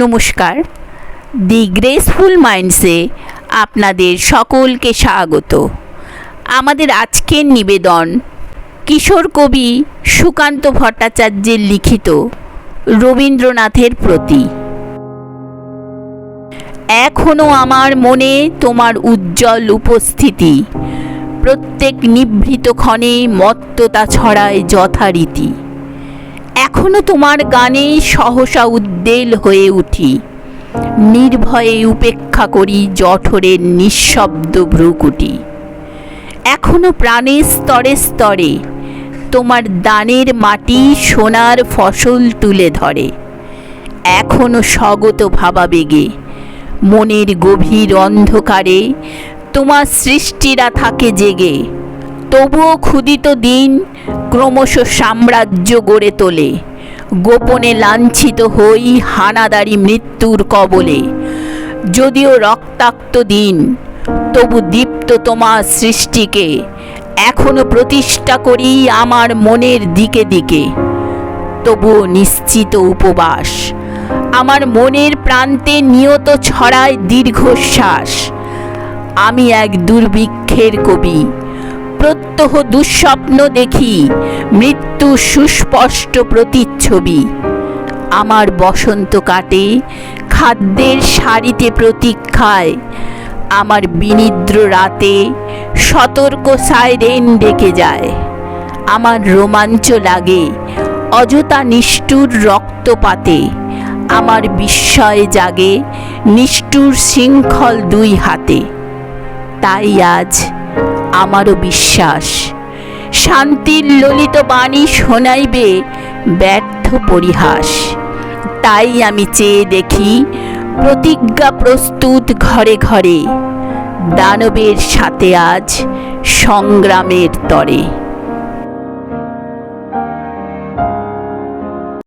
নমস্কার। দি গ্রেসফুল মাইন্ডসে আপনাদের সকলকে স্বাগত। আমাদের আজকের নিবেদন কিশোর কবি সুকান্ত ভট্টাচার্যের লিখিত রবীন্দ্রনাথের প্রতি। এখনও আমার মনে তোমার উজ্জ্বল উপস্থিতি। প্রত্যেক নিভৃত ক্ষণে মত্ততা ছড়ায় যথারীতি। এখনও তোমার গানে সহসা উদ্বেল হয়ে উঠি। নির্ভয়ে উপেক্ষা করি জঠরের নিঃশব্দ ভ্রুকুটি। এখনও প্রাণের স্তরে স্তরে তোমার দানের মাটি সোনার ফসল তুলে ধরে। এখনও স্বগত ভাবাবেগে মনের গভীর অন্ধকারে তোমার সৃষ্টিরা থাকে জেগে। তবুও ক্ষুদিত দিন ক্রমশ সাম্রাজ্য গড়ে তোলে। গোপনে লাঞ্ছিত হই হানাদারি মৃত্যুর কবলে। যদিও রক্তাক্ত দিন, তবু দীপ্ত তোমার সৃষ্টিকে। এখনও প্রতিষ্ঠা করি আমার মনের দিকে দিকে। তবুও নিশ্চিত উপবাস। আমার মনের প্রান্তে নিয়ত ছড়ায় দীর্ঘশ্বাস। আমি এক দুর্ভিক্ষের কবি। প্রত্যহ দুঃস্বপ্ন দেখি, মৃত্যু সুস্পষ্ট প্রতিচ্ছবি। আমার বসন্ত কাটে, খাদ্যের সারিতে প্রতীক্ষায়। আমার বিনিদ্র রাতে সতর্ক সাইরেন ডেকে যায়। আমার রোমাঞ্চ লাগে, অযথা নিষ্ঠুর রক্তপাতে। আমার বিস্ময় জাগে, নিষ্ঠুর শৃঙ্খল দুই হাতে। তাই আজ আমারও বিশ্বাস। শান্তির ললিত বাণী শোনাইবে ব্যর্থ পরিহাস। তাই আমি চেয়ে দেখি প্রতিজ্ঞা প্রস্তুত ঘরে ঘরে। দানবের সাথে আজ সংগ্রামের তরে।